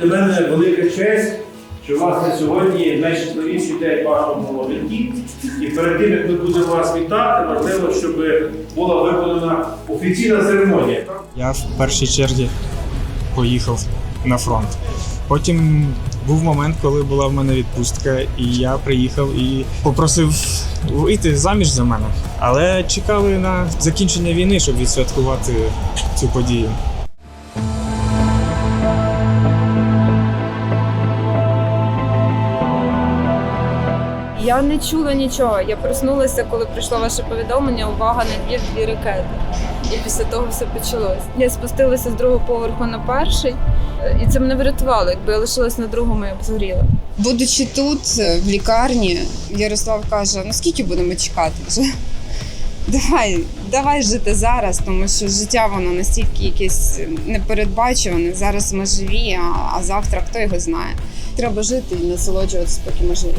Для мене велика честь, що власне сьогодні найщасливіший день вашому житті. І перед тим, як ми будемо вас вітати, важливо, щоб була виконана офіційна церемонія. Я в першій черзі поїхав на фронт. Потім був момент, коли була в мене відпустка, і я приїхав і попросив вийти заміж за мене. Але чекали на закінчення війни, щоб відсвяткувати цю подію. Я не чула нічого. Я проснулася, коли прийшло ваше повідомлення. Увага на дві дві ракети. І після того все почалось. Я спустилася з другого поверху на перший, і це мене врятувало. Якби я лишилась на другому, я б згоріла. Будучи тут, в лікарні, Ярослав каже: ну скільки будемо чекати вже? Давай, давай жити зараз, тому що життя воно настільки якесь непередбачуване. Зараз ми живі, а, а завтра хто його знає. Треба жити і насолоджуватися, поки ми живі.